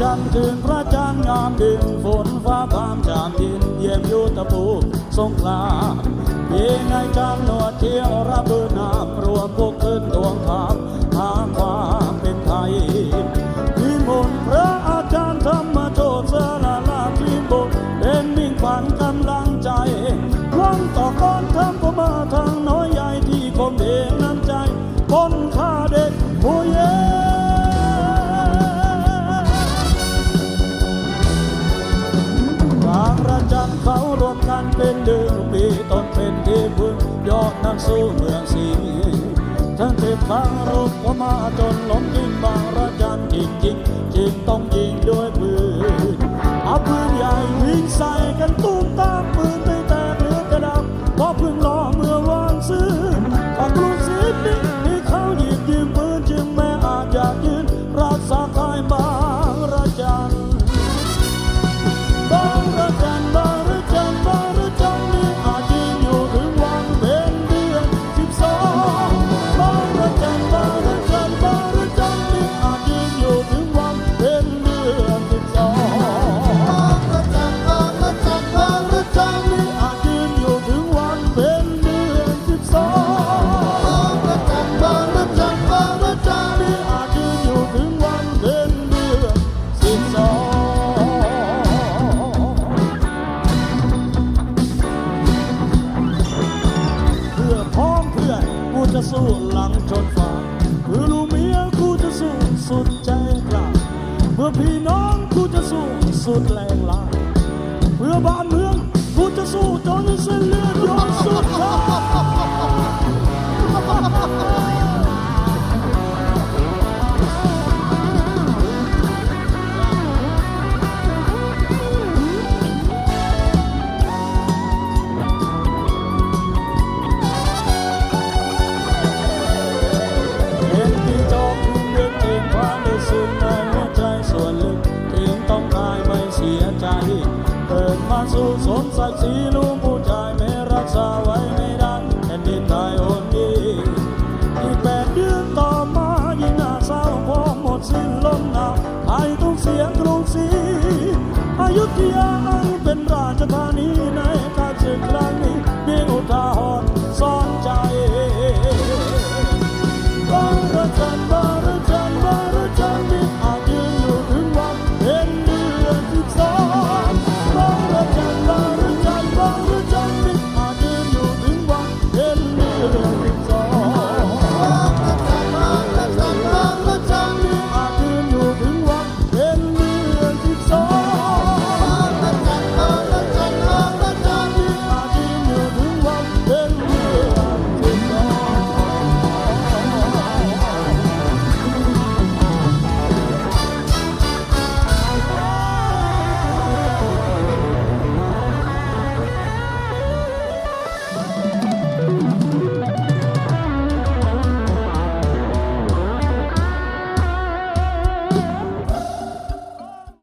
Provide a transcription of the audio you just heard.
จันทร์ถึงพระจันทร์งามดึงฝนฟ้าพามจามดินเยี่ยมยุตภูสงขลาเพียงในจันทร์หนวดเที่ยวระเบือนา สู้เมืองศรีทั้งติดบางรูปก็มาจนล้มยิงบางระจันจริงจริงจริงต้องยิงด้วยปืนอาปืนใหญ่วิ่งใส่กันตุ้มตามปืนไม่แต่เหลือกระดับเพราะพึ่งรอเมื่อวานซื้อฝักลุกศิษย์นี่เขาหยิบยืมปืนจึงแม้อาจอยากยืนรักษาคายมา พี่น้องกูจะสู้สุดแรงลาเพื่อบ้าน สู่สมศักดิ์ศรีลูกผู้ชายไม่รักษาไว้ไม่ได้แผ่นดินไทยโอนดีอีกแปดเดือนต่อมายิ่งน้าเศร้าพอหมดสิ้นลมหนาวไทยต้องเสียกรุงศรีอยุธยาอันเป็นราชธา